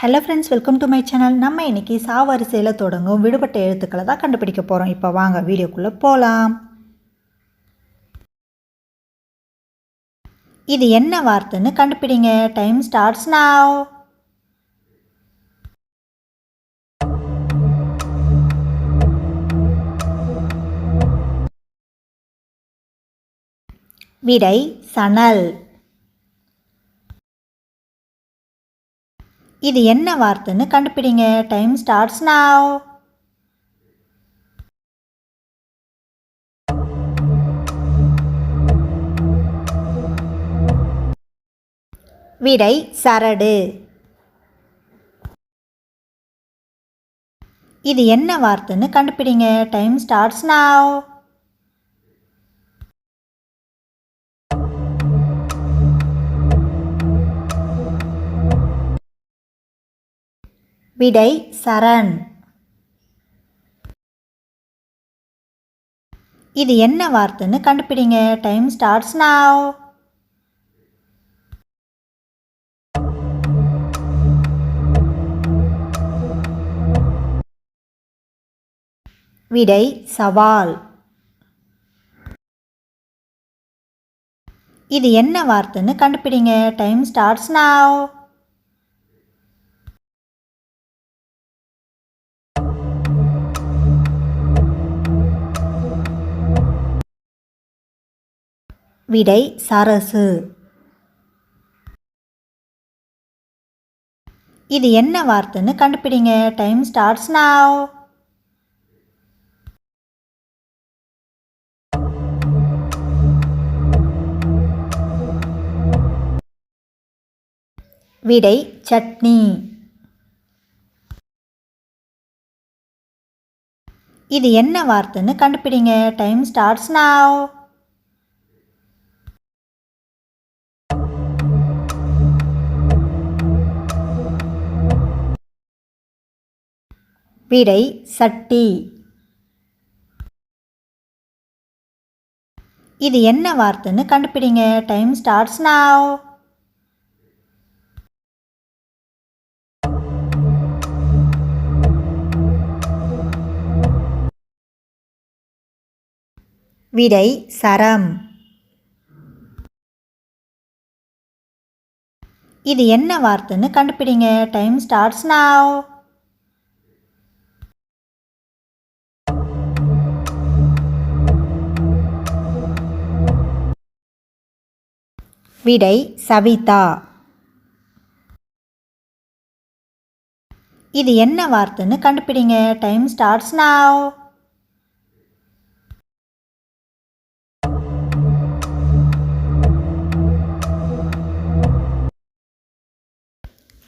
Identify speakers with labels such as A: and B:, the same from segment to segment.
A: Hello friends welcome to my channel நம்ம இன்றைக்கி சாவரிசையில் தொடங்கும் விடுபட்ட எழுத்துக்களை தான் கண்டுபிடிக்க போகிறோம் இப்போ வாங்க வீடியோக்குள்ளே போகலாம் இது என்ன வார்த்தைன்னு கண்டுபிடிங்க. டைம் ஸ்டார்ட்ஸ் நாவ் விடை சணல். இது என்ன வார்த்தைன்னு கண்டுபிடிங்க. டைம் ஸ்டார்ட்ஸ் நாவ் விடை சரடு. இது என்ன வார்த்தைன்னு கண்டுபிடிங்க. டைம் ஸ்டார்ட்ஸ் நாவ் விடை சரண். இது என்ன வார்த்தைன்னு கண்டுபிடிங்க. டைம் ஸ்டார்ட்ஸ் நாவ் விடை சவால். இது என்ன வார்த்தைன்னு கண்டுபிடிங்க. டைம் ஸ்டார்ட்ஸ் நாவ் விடை சரசு. இது என்ன வார்த்தைன்னு கண்டுபிடிங்க. டைம் ஸ்டார்ட்ஸ் நாவ் விடை சட்னி. இது என்ன வார்த்தைன்னு கண்டுபிடிங்க. டைம் ஸ்டார்ட்ஸ் நாவ் விடை சட்டி. இது என்ன வார்த்தைன்னு கண்டுபிடிங்க. டைம் ஸ்டார்ட்ஸ் நாவ் விடை சரம். இது என்ன வார்த்தைன்னு கண்டுபிடிங்க. டைம் ஸ்டார்ட்ஸ் நாவ் விடை சவிதா. இது என்ன வார்த்தைன்னு கண்டுபிடிங்க. டைம் ஸ்டார்ட்ஸ் நாவ்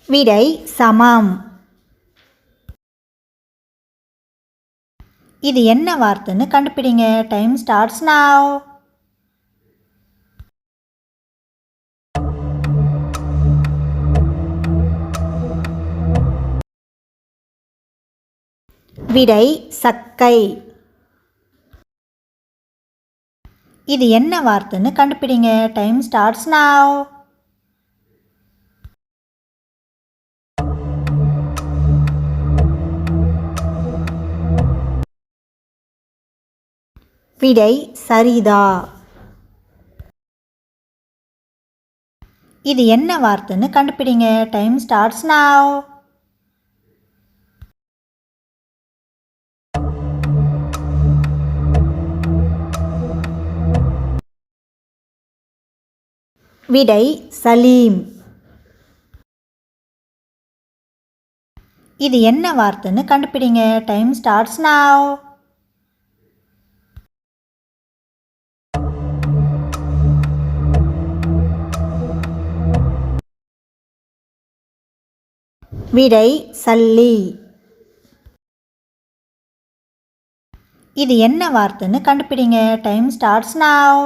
A: விடை சமம். இது என்ன வார்த்தைன்னு கண்டுபிடிங்க. டைம் ஸ்டார்ட்ஸ் நாவ் விடை சக்கை. இது என்ன வார்த்தைன்னு கண்டுபிடிங்க. டைம் ஸ்டார்ட்ஸ் நாவ் விடை சரிதா. இது என்ன வார்த்தைன்னு கண்டுபிடிங்க. டைம் ஸ்டார்ட்ஸ் நாவ் விடை சலீம். இது என்ன வார்த்தைன்னு கண்டுபிடிங்க. டைம் ஸ்டார்ட்ஸ் நாவ் விடை சல்லி. இது என்ன வார்த்தைன்னு கண்டுபிடிங்க. டைம் ஸ்டார்ட்ஸ் நாவ்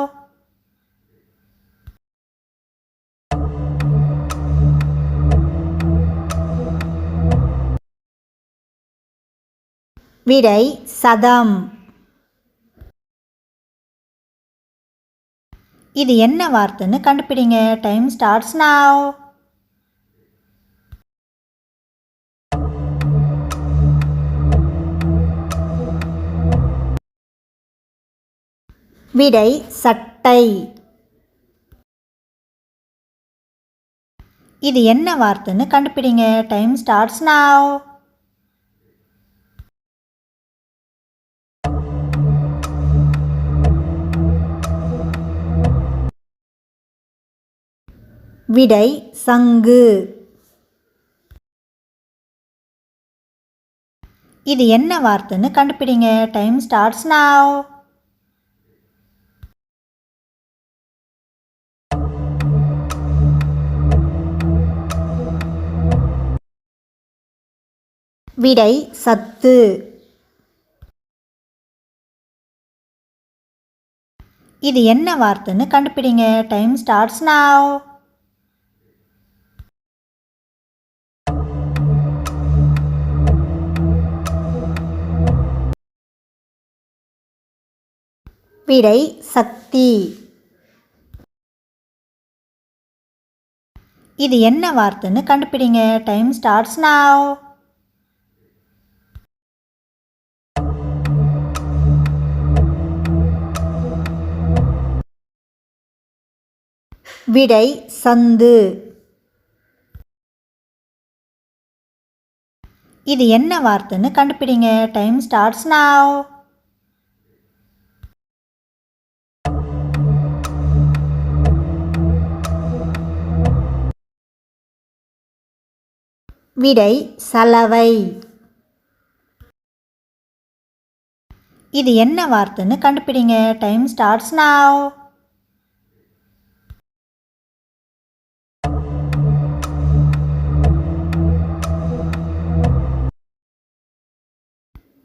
A: விடை சதம். இது என்ன வார்த்தைன்னு கண்டுபிடிங்க. டைம் ஸ்டார்ட்ஸ் நாவ் விடை சட்டை. இது என்ன வார்த்தைன்னு கண்டுபிடிங்க. டைம் ஸ்டார்ட்ஸ் நாவ் விடை சங்கு. இது என்ன வார்த்தைன்னு கண்டுபிடிங்க. டைம் ஸ்டார்ட்ஸ் நாவ் விடை சத்து. இது என்ன வார்த்தைன்னு கண்டுபிடிங்க. டைம் ஸ்டார்ட்ஸ் நாவ் விடை சக்தி. இது என்ன வார்த்தைன்னு கண்டுபிடிங்க. டைம் ஸ்டார்ட்ஸ் நாவ் விடை சந்து. இது என்ன வார்த்தைன்னு கண்டுபிடிங்க. டைம் ஸ்டார்ட்ஸ் நாவ் விடை சலவை. இது என்ன வார்த்தைன்னு கண்டுபிடிங்க. டைம் ஸ்டார்ட்ஸ் நாவ்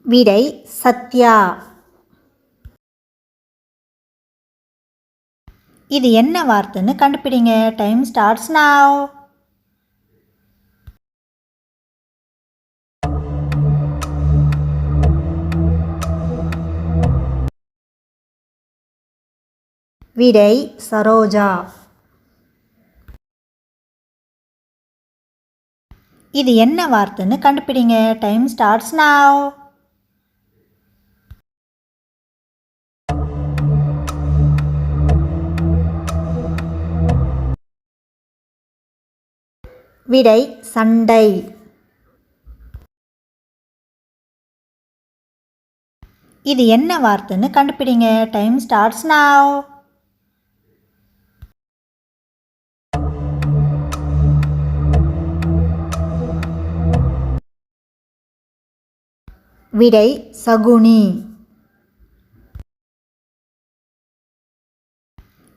A: விடை சத்யா. இது என்ன வார்த்தைன்னு கண்டுபிடிங்க. டைம் ஸ்டார்ட்ஸ் நாவ் விடை சரோஜா. இது என்ன வார்த்தைன்னு கண்டுபிடிங்க. டைம் ஸ்டார்ட்ஸ் நாவ் விடை சண்டை. இது என்ன வார்த்தைன்னு கண்டுபிடிங்க. டைம் ஸ்டார்ட்ஸ் நாவ் விடை சகுனி.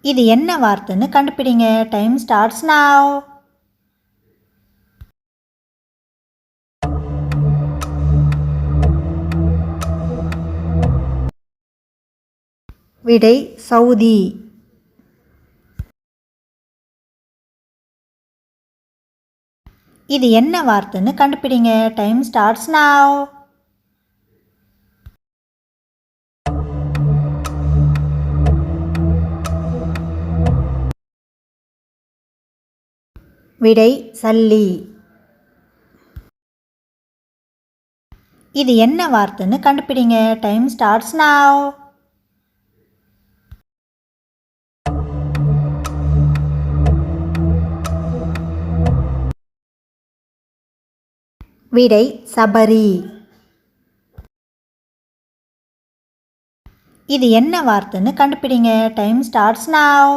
A: இது என்ன வார்த்தைன்னு கண்டுபிடிங்க. டைம் ஸ்டார்ட்ஸ் நாவ் விடை சவுதி. இது என்ன வார்த்தைன்னு கண்டுபிடிங்க. டைம் ஸ்டார்ட்ஸ் நாவ் விடை சல்லி. இது என்ன வார்த்தைன்னு கண்டுபிடிங்க. டைம் ஸ்டார்ட்ஸ் நாவ் விடை சபரி. இது என்ன வார்த்தைன்னு கண்டுபிடிங்க. டைம் ஸ்டார்ட்ஸ் நாவ்